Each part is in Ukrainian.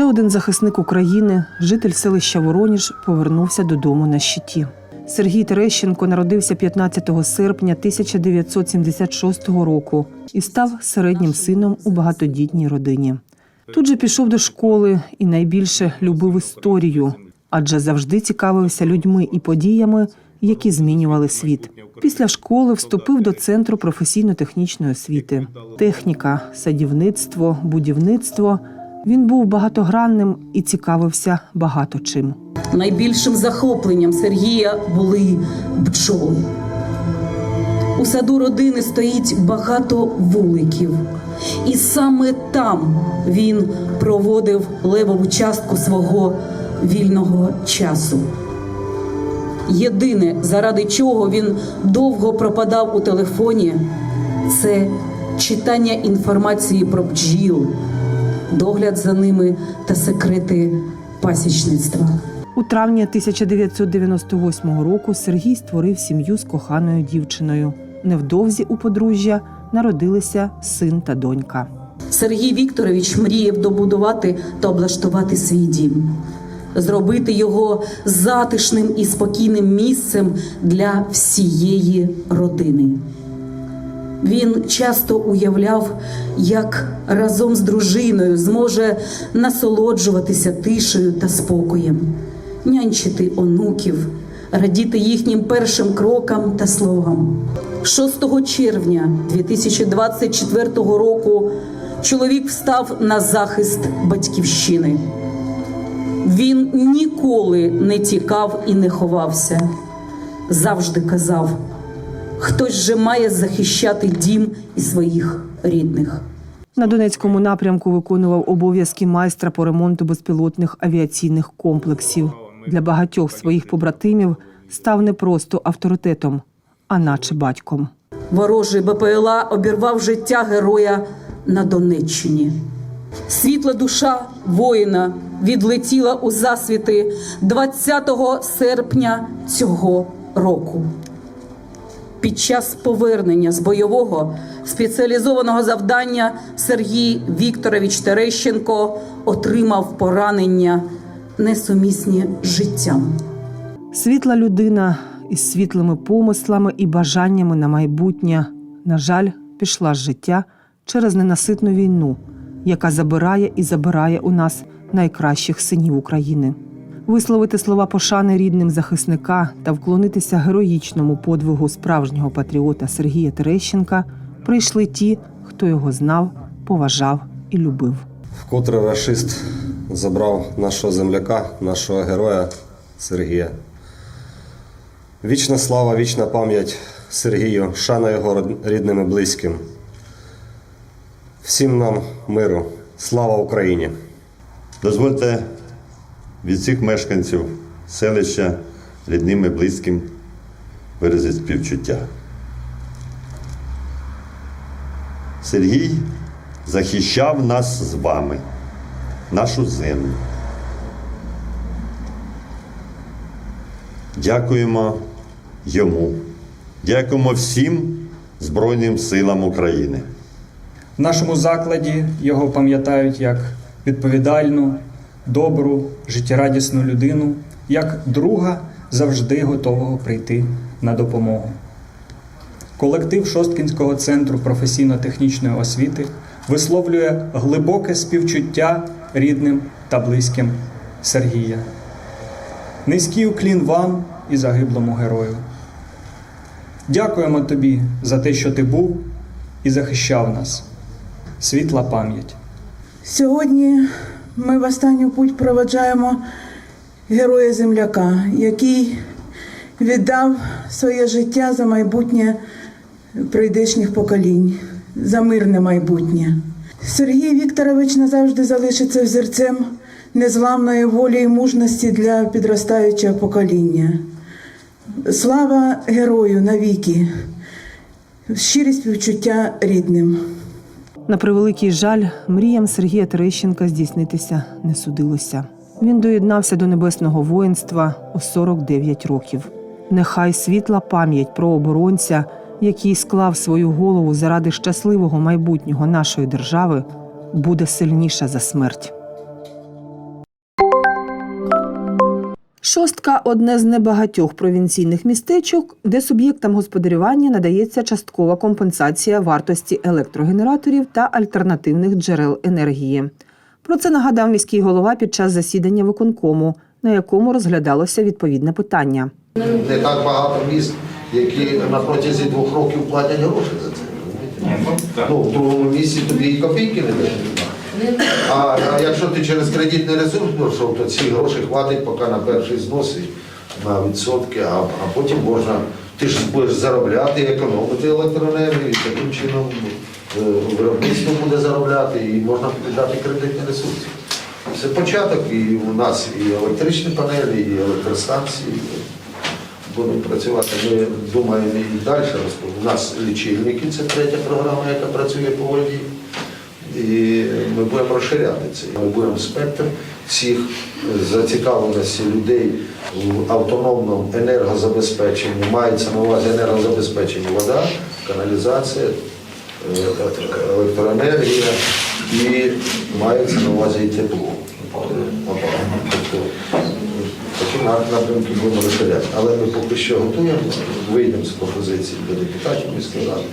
Ще один захисник України, житель селища Вороніж, повернувся додому на щиті. Сергій Терещенко народився 15 серпня 1976 року і став середнім сином у багатодітній родині. Тут же пішов до школи і найбільше любив історію, адже завжди цікавився людьми і подіями, які змінювали світ. Після школи вступив до центру професійно-технічної освіти. Техніка, садівництво, будівництво. Він був багатогранним і цікавився багато чим. Найбільшим захопленням Сергія були бджоли. У саду родини стоїть багато вуликів, і саме там він проводив левову частку свого вільного часу. Єдине, заради чого він довго пропадав у телефоні, це читання інформації про бджіл, догляд за ними та секрети пасічництва. У травні 1998 року Сергій створив сім'ю з коханою дівчиною. Невдовзі у подружжя народилися син та донька. Сергій Вікторович мріяв добудувати та облаштувати свій дім, зробити його затишним і спокійним місцем для всієї родини. Він часто уявляв, як разом з дружиною зможе насолоджуватися тишею та спокоєм, нянчити онуків, радіти їхнім першим крокам та словам. 6 червня 2024 року чоловік встав на захист батьківщини. Він ніколи не тікав і не ховався. Завжди казав: хтось же має захищати дім і своїх рідних. На Донецькому напрямку виконував обов'язки майстра по ремонту безпілотних авіаційних комплексів. Для багатьох своїх побратимів став не просто авторитетом, а наче батьком. Ворожий БПЛА обірвав життя героя на Донеччині. Світла душа воїна відлетіла у засвіти 20 серпня цього року. Під час повернення з бойового спеціалізованого завдання Сергій Вікторович Терещенко отримав поранення несумісні з життям. Світла людина із світлими помислами і бажаннями на майбутнє, на жаль, пішла з життя через ненаситну війну, яка забирає і забирає у нас найкращих синів України. Висловити слова пошани рідним захисника та вклонитися героїчному подвигу справжнього патріота Сергія Терещенка прийшли ті, хто його знав, поважав і любив. Вкотре рашист забрав нашого земляка, нашого героя Сергія. Вічна слава, вічна пам'ять Сергію, шана його рідним і близьким. Всім нам миру. Слава Україні! Дозвольте від всіх мешканців селища рідним і близьким виразити співчуття. Сергій захищав нас з вами, нашу землю. Дякуємо йому. Дякуємо всім Збройним силам України. В нашому закладі його пам'ятають як відповідальну, добру, життєрадісну людину, як друга, завжди готового прийти на допомогу. Колектив Шосткінського центру професійно-технічної освіти висловлює глибоке співчуття рідним та близьким Сергія. Низький уклін вам і загиблому герою. Дякуємо тобі за те, що ти був і захищав нас. Світла пам'ять. Сьогодні ми в останню путь проведжаємо героя земляка, який віддав своє життя за майбутнє прийдешніх поколінь, за мирне майбутнє. Сергій Вікторович назавжди залишиться взірцем незламної волі і мужності для підростаючого покоління. Слава герою навіки, щирі співчуття рідним. На превеликий жаль, мріям Сергія Терещенка здійснитися не судилося. Він доєднався до небесного воїнства у 49 років. Нехай світла пам'ять про оборонця, який склав свою голову заради щасливого майбутнього нашої держави, буде сильніша за смерть. Шостка одне з небагатьох провінційних містечок, де суб'єктам господарювання надається часткова компенсація вартості електрогенераторів та альтернативних джерел енергії. Про це нагадав міський голова під час засідання виконкому, на якому розглядалося відповідне питання. Не так багато міст, які на протязі двох років платять гроші за це. Ну, в другому місці тобі і копійки не дають. А, а якщо ти через кредитний ресурс пройшов, то ці гроші хватить поки на перший знос на відсотки, а, а потім можна, ти ж будеш заробляти, економити електроенергію, і таким чином е, виробництво буде заробляти і можна дати кредитні ресурси. Це початок, і у нас і електричні панелі, і електростанції будемо працювати. Ми думаємо і далі. У нас лічильники, це третя програма, яка працює по воді. І ми будемо розширяти це. Ми будемо спектр всіх зацікавленості людей в автономному енергозабезпеченні. Мається на увазі енергозабезпечення вода, каналізація, е, електроенергія і мається на увазі і тепло. Такі напрямки будемо розширяти. Але ми поки що готуємо, вийдемо з пропозиції до депутатів міської ради,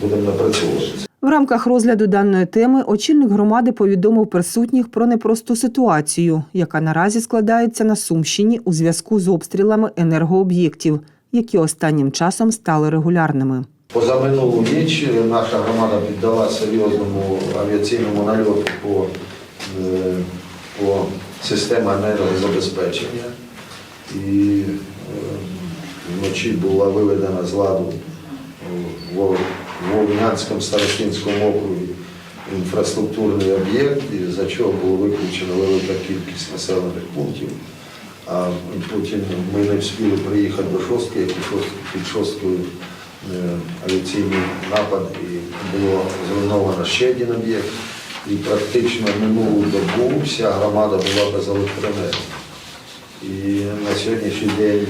будемо, напрацьовувати. В рамках розгляду даної теми очільник громади повідомив присутніх про непросту ситуацію, яка наразі складається на Сумщині у зв'язку з обстрілами енергооб'єктів, які останнім часом стали регулярними. Позаминулу ніч наша громада піддала серйозному авіаційному нальоту по, е, по системі енергозабезпечення. І е, вночі була виведена з ладу в Вовнянському старостинському округі інфраструктурний об'єкт, за чого було виключено велика кількість населених пунктів. А потім ми не встигли приїхати до шостки, як під шосткою е, авіаційний напад і було зруйновано ще один об'єкт. І практично минулу добу вся громада була без електроенергії. І на сьогоднішній день,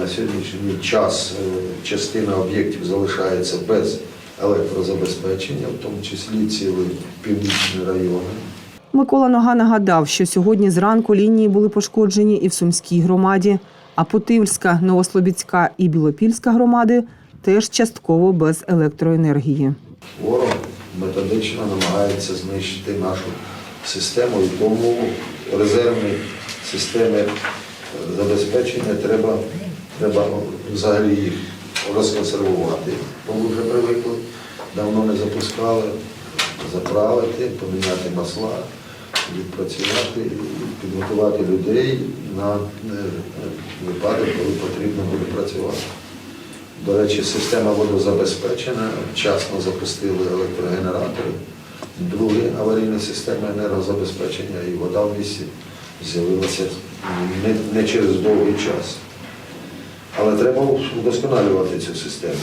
на сьогоднішній час е, частина об'єктів залишається без електрозабезпечення, в тому числі цілі північні райони. Микола Нога нагадав, що сьогодні зранку лінії були пошкоджені і в Сумській громаді, а Путивльська, Новослобідська і Білопільська громади теж частково без електроенергії. Ворог методично намагається знищити нашу систему, і тому резервні системи забезпечення треба, треба взагалі їх розконсервувати. Бо ми вже привикли, давно не запускали, заправити, поміняти масла, відпрацювати, підготувати людей на е, випадок, коли потрібно буде працювати. До речі, система водозабезпечена, вчасно запустили електрогенератори. Друге аварійна система енергозабезпечення і вода в місті з'явилася не, не через довгий час. Але треба вдосконалювати цю систему.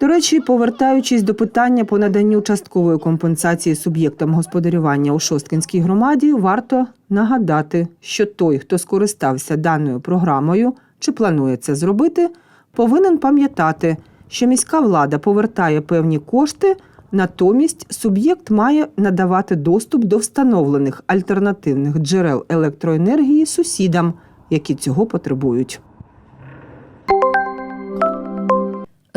До речі, повертаючись до питання по наданню часткової компенсації суб'єктам господарювання у Шосткинській громаді, варто нагадати, що той, хто скористався даною програмою чи планує це зробити, повинен пам'ятати, що міська влада повертає певні кошти, натомість суб'єкт має надавати доступ до встановлених альтернативних джерел електроенергії сусідам, які цього потребують.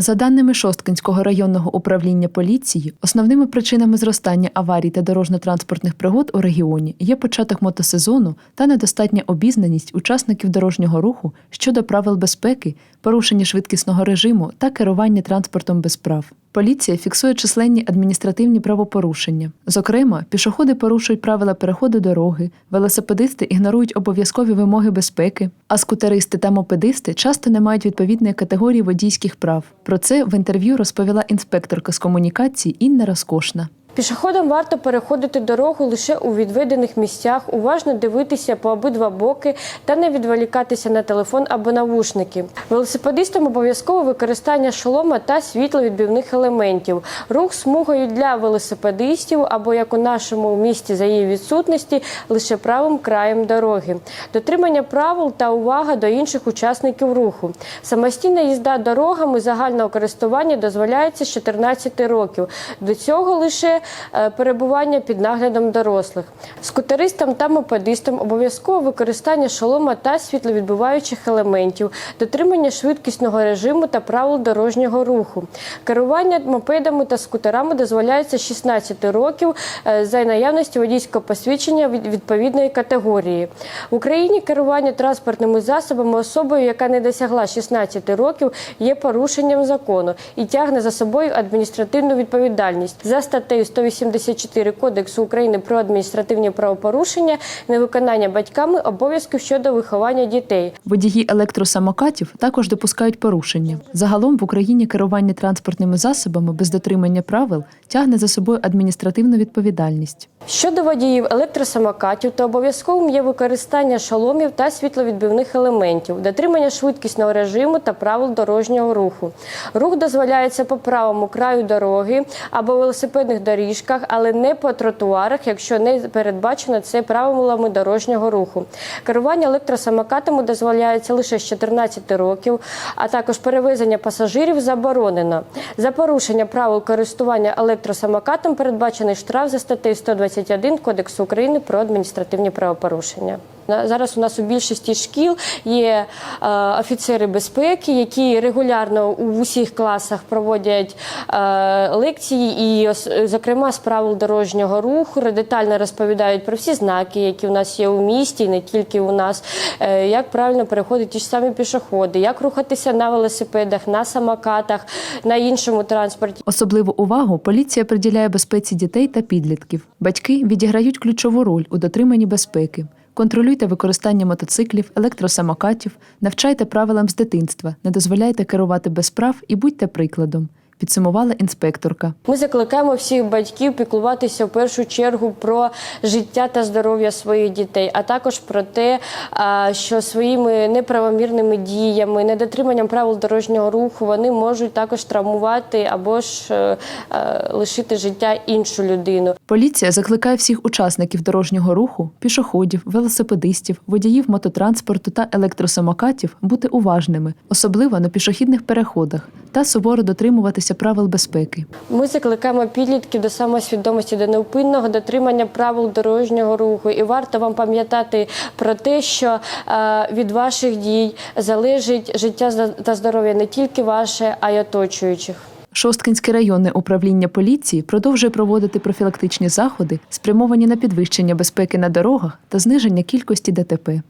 За даними Шосткинського районного управління поліції, основними причинами зростання аварій та дорожньо-транспортних пригод у регіоні є початок мотосезону та недостатня обізнаність учасників дорожнього руху щодо правил безпеки, порушення швидкісного режиму та керування транспортом без прав. Поліція фіксує численні адміністративні правопорушення. Зокрема, пішоходи порушують правила переходу дороги, велосипедисти ігнорують обов'язкові вимоги безпеки, а скутеристи та мопедисти часто не мають відповідної категорії водійських прав. Про це в інтерв'ю розповіла інспекторка з комунікації Інна Розкошна. Пішоходам варто переходити дорогу лише у відведених місцях, уважно дивитися по обидва боки та не відволікатися на телефон або навушники. Велосипедистам обов'язково використання шолома та світловідбивних елементів, рух смугою для велосипедистів або як у нашому місті за її відсутності, лише правим краєм дороги, дотримання правил та увага до інших учасників руху. Самостійна їзда дорогами загального користування дозволяється з 14 років. До цього лише е, перебування під наглядом дорослих. Скутеристам та мопедистам обов'язково використання шолома та світловідбиваючих елементів, дотримання швидкісного режиму та правил дорожнього руху. Керування мопедами та скутерами дозволяється 16 років е, за наявності водійського посвідчення від відповідної категорії. В Україні керування транспортними засобами особою, яка не досягла 16 років, є порушенням закону і тягне за собою адміністративну відповідальність за статтею 184 Кодексу України про адміністративні правопорушення, невиконання батьками обов'язків щодо виховання дітей. Водії електросамокатів також допускають порушення. Загалом в Україні керування транспортними засобами без дотримання правил тягне за собою адміністративну відповідальність. Щодо водіїв електросамокатів, то обов'язковим є використання шоломів та світловідбивних елементів, дотримання швидкісного режиму та правил дорожнього руху. Рух дозволяється по правому краю дороги або велосипедних доріжках, але не по тротуарах, якщо не передбачено це правилами дорожнього руху. Керування електросамокатами дозволяється лише з 14 років, а також перевезення пасажирів заборонено. За порушення правил користування електросамокатом передбачений штраф за статтею 121 Кодексу України про адміністративні правопорушення. Зараз у нас у більшості шкіл є е, офіцери безпеки, які регулярно у усіх класах проводять е, лекції і, зокрема, з правил дорожнього руху, детально розповідають про всі знаки, які у нас є у місті, не тільки у нас, е, як правильно переходять ті ж самі пішоходи, як рухатися на велосипедах, на самокатах, на іншому транспорті. Особливу увагу поліція приділяє безпеці дітей та підлітків. Батьки відіграють ключову роль у дотриманні безпеки. Контролюйте використання мотоциклів, електросамокатів, навчайте правилам з дитинства, не дозволяйте керувати без прав і будьте прикладом. Підсумувала інспекторка. Ми закликаємо всіх батьків піклуватися в першу чергу про життя та здоров'я своїх дітей, а також про те, що своїми неправомірними діями, недотриманням правил дорожнього руху вони можуть також травмувати або ж е, е, лишити життя іншу людину. Поліція закликає всіх учасників дорожнього руху, пішоходів, велосипедистів, водіїв мототранспорту та електросамокатів бути уважними, особливо на пішохідних переходах, та суворо дотримуватися правил безпеки. Ми закликаємо підлітків до самосвідомості, до неупинного дотримання правил дорожнього руху. І варто вам пам'ятати про те, що е, від ваших дій залежить життя та здоров'я не тільки ваше, а й оточуючих. Шосткинське районне управління поліції продовжує проводити профілактичні заходи, спрямовані на підвищення безпеки на дорогах та зниження кількості ДТП.